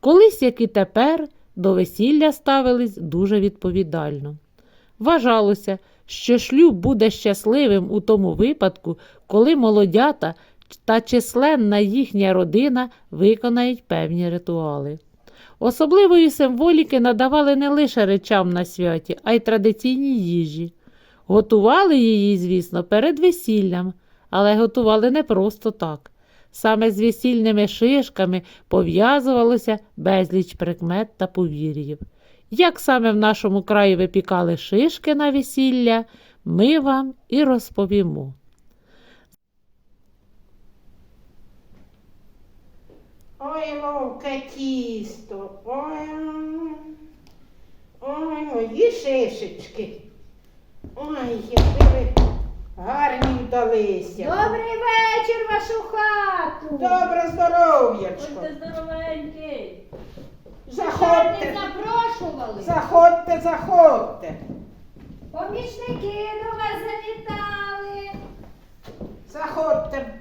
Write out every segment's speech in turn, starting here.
Колись, як і тепер, до весілля ставились дуже відповідально. Вважалося, що шлюб буде щасливим у тому випадку, коли молодята та численна їхня родина виконають певні ритуали. Особливої символіки надавали не лише речам на святі, а й традиційній їжі. Готували її, звісно, перед весіллям, але готували не просто так. Саме з весільними шишками пов'язувалося безліч прикмет та повір'їв. Як саме в нашому краї випікали шишки на весілля, ми вам і розповімо. Ой, ловке тісто, ой, ой, мої шишечки. Ой, які ви гарні вдалися. Добрий вечір, вашу хату. Добре здоров'ячко. Будьте здоровенькі. Заходьте, запрошували. заходьте, заходьте. Помічники до вас завітали. Заходьте.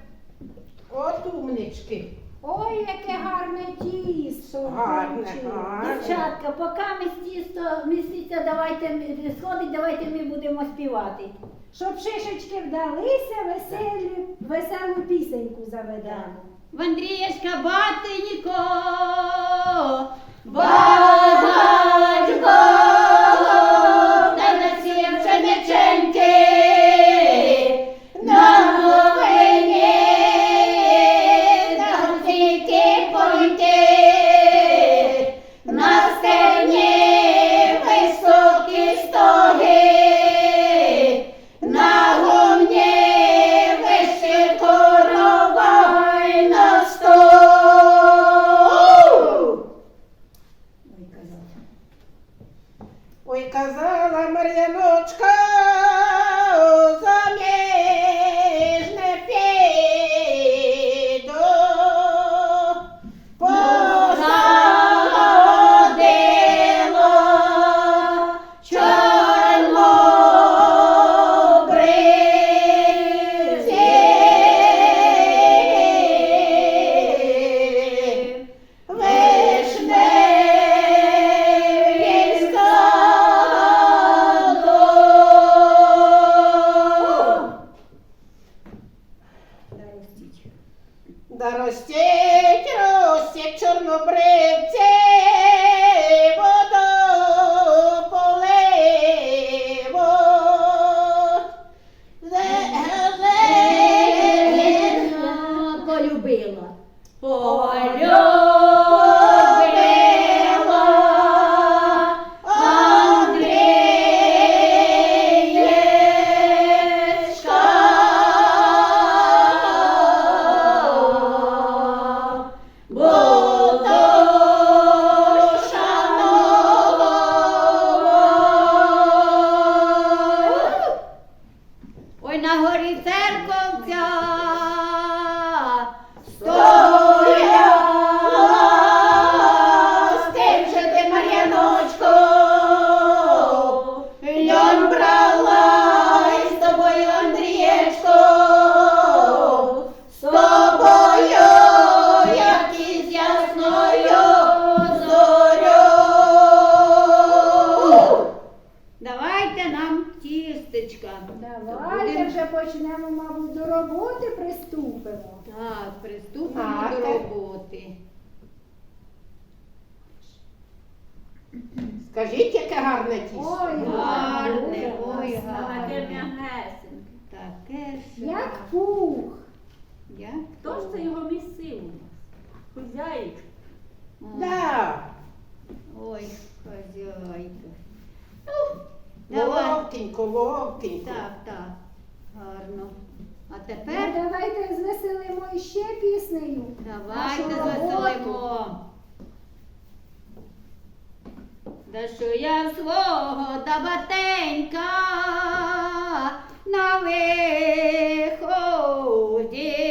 От умнички. Ой, яке гарне тісто. Гарне, гарне. Дівчатка, поки ми тісто міститься, давайте сходить, давайте ми будемо співати. Щоб шишечки вдалися, веселі, веселу пісеньку заведемо. В Андрієшка батенько, батько, mala Maria Nočka. Андрієчко, з Це його місив у нас? Хозяїчка. О, Да. Ой, хазяйка. Ну, давай. Ловкенько. Так, так. Гарно. А Ну, тепер давайте звеселимо іще піснею. давайте нашу роботу. заселимо. Да що я свого та батенька на виході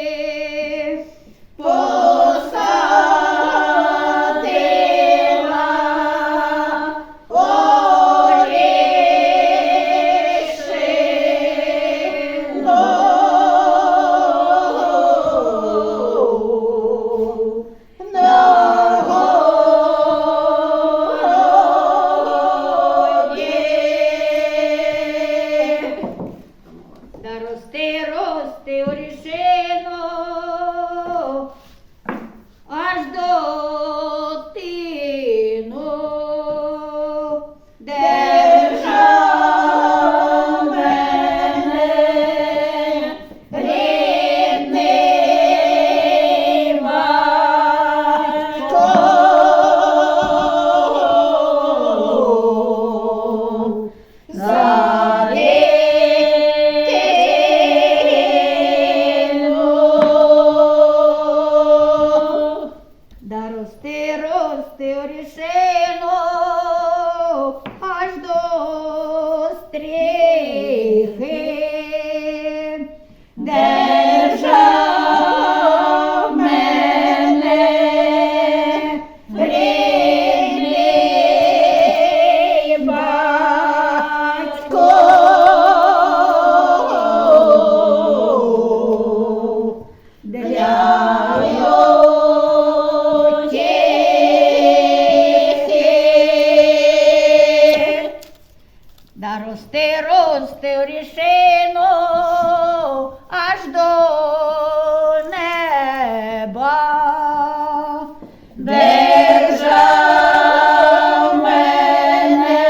what he said. Рости аж до неба. Держав мене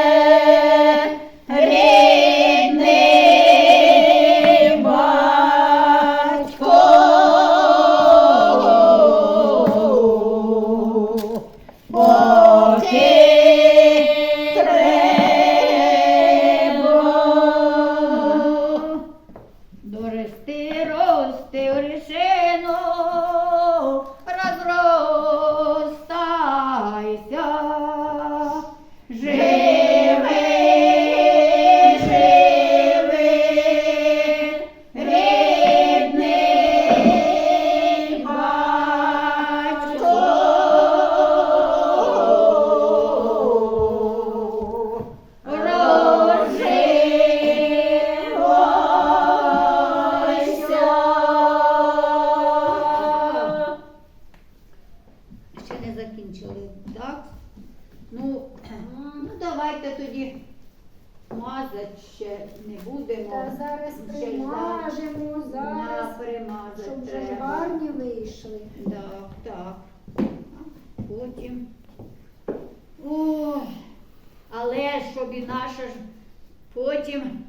рідний батько. Поки щоб і наша ж потім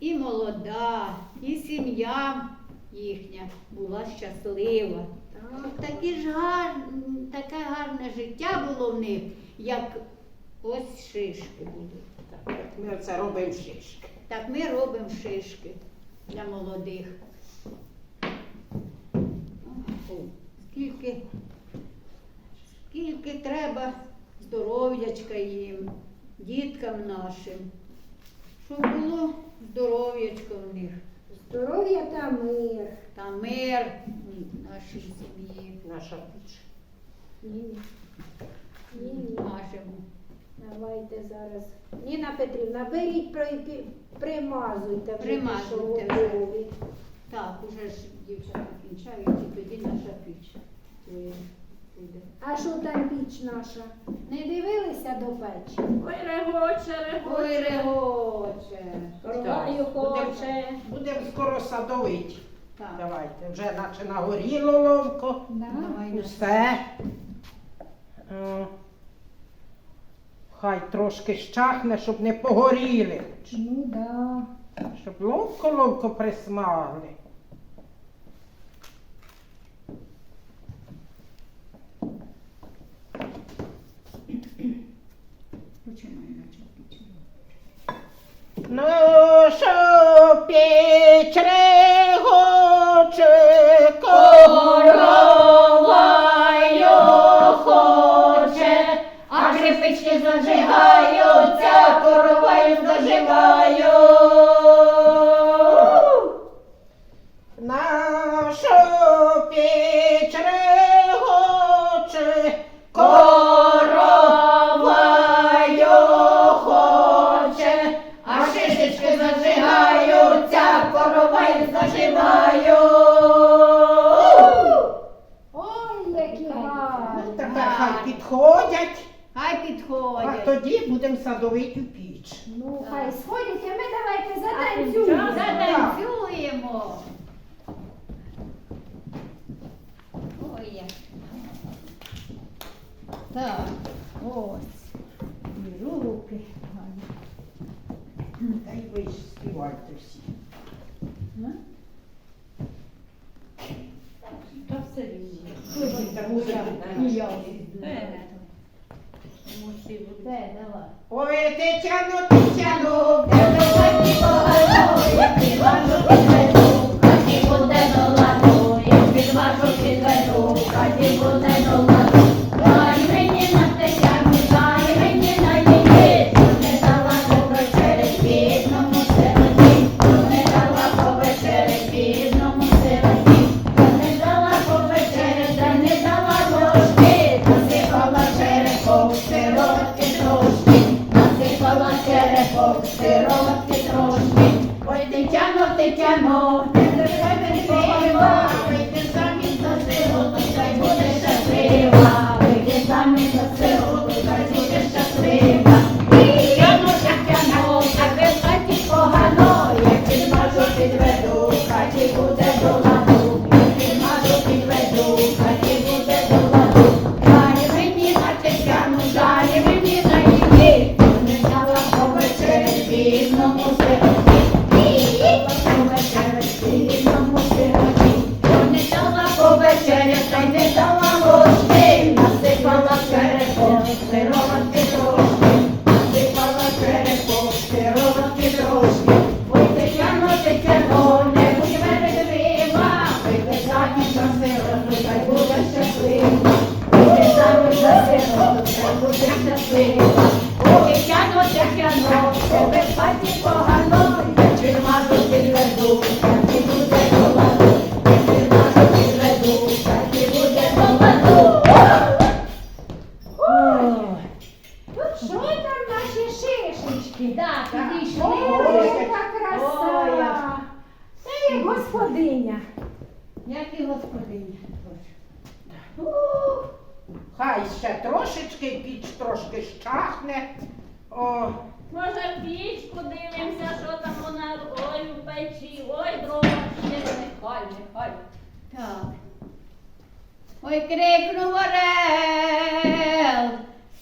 і молода, і сім'я їхня була щаслива. Такі ж гар... таке гарне життя було в них, як ось шишки будуть. Так, Ми це робимо шишки. Так ми робимо шишки для молодих. О, Скільки, скільки треба здоров'ячка їм, діткам нашим, щоб було здоров'ячко в них. Здоров'я та мир. Та мир нашій сім'ї Наша піч. Ні, ні, ні. нашому. Давайте зараз. Ніна Петрівна, беріть, при- примазуйте Примазуйте вже. Так, уже ж дівчата кінчають, і тоді наша піч е. А що там піч наша? Не дивилися до печі? Ой, регоче, Ой, регоче. регоче. Хоче. Будемо скоро садовити. Так. Давайте, вже наче нагоріло ловко. Давай Усе. Е, Хай трошки щахне, щоб не погоріли. Ну да. Щоб ловко-ловко присмагли. Починай наче піч. Ну, що будемо садовити піч. Ну, хай сходять, а ми давайте А затанцюємо. Затанцюємо. Ой, як. Так, ось. І руки. Та й ви ж співайте всі. Та все рівно. Слухайте, музику. Мусів. Все, давай. Ой, Тетяно, Тетяно, де Хаті багато, як підважу підведу, хаті Хай ще трошечки, піч трошки щахне. О, Може, піч подивимося, що там вона ой у печі, ой, дрова ще нехай, нехай. Так. Ой, крикнув орел,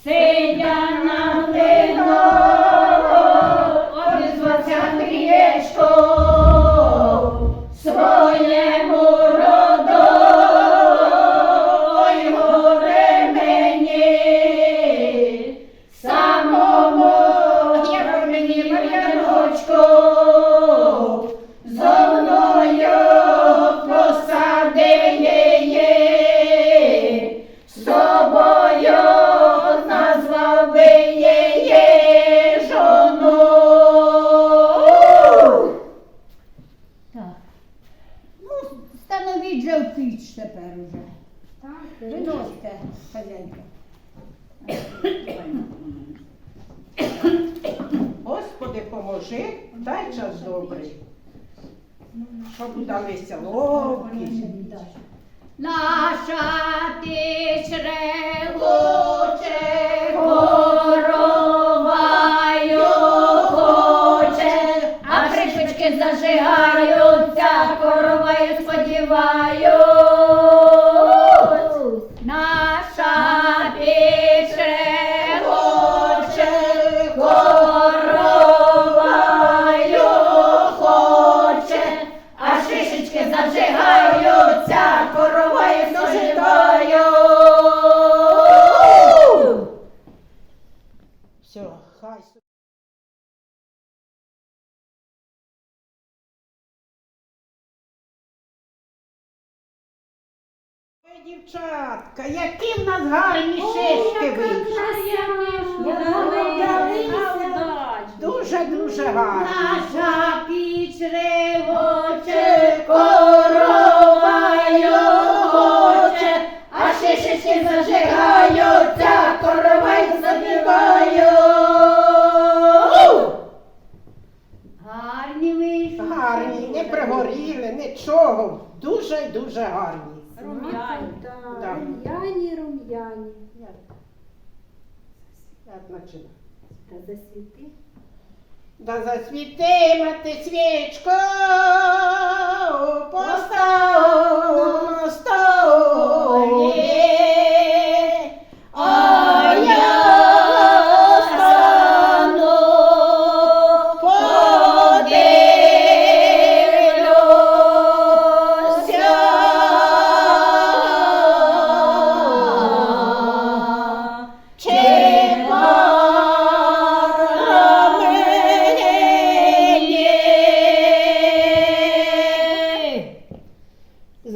сидя на Поможи, дай час добрий. Щоб удалися ловки. Наша ти чрелоче Які в нас гарні шишки вийшли. Дуже-дуже гарні. Наша піч ревоче, короваю хоче, а шишечки зажигаються, короваю забиваю. Гарні вийшли. Гарні, не пригоріли, нічого. Дуже й дуже гарні. Як починати? Та засвіти. Да засвіти мати свечку постав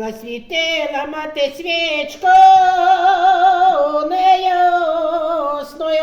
засвітила мати свічку неясною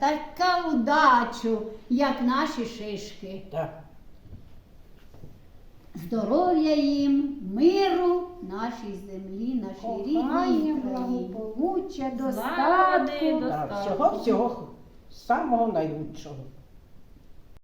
таку удачу, як наші шишки. Так. Здоров'я їм, миру нашій землі, нашій Кохання, рідній країні. благополуччя, достатку. Так, всього всього самого найгучшого.